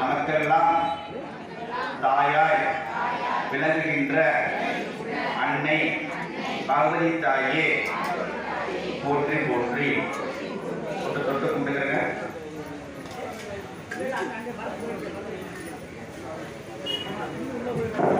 நமக்கெல்லாம் தாயாய் விளங்குகின்ற அன்னை பகவதி தாயே போற்றி போற்றி தொட்டு தொட்டு கும்பிடுங்க you.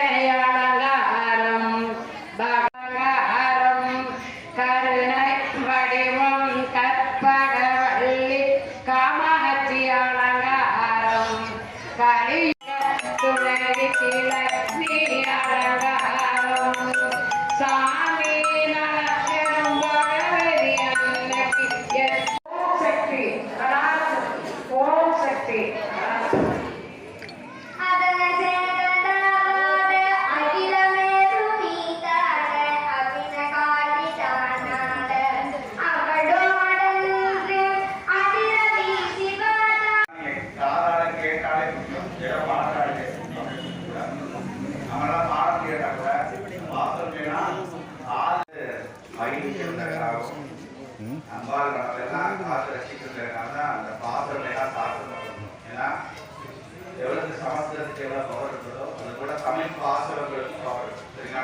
Valeu! அம்பாள் நம்மளெல்லாம் காத்து ரசிக்கிறதுனால அந்த பாத்திரம் எல்லாம் சாப்பிடணும் ஏன்னா எவ்வளவு சமஸ்கிருதத்துக்கு எவ்வளவு பவர் இருக்குதோ அது கூட தமிழ் பாசுரங்களுக்கு பவர் சரிங்களா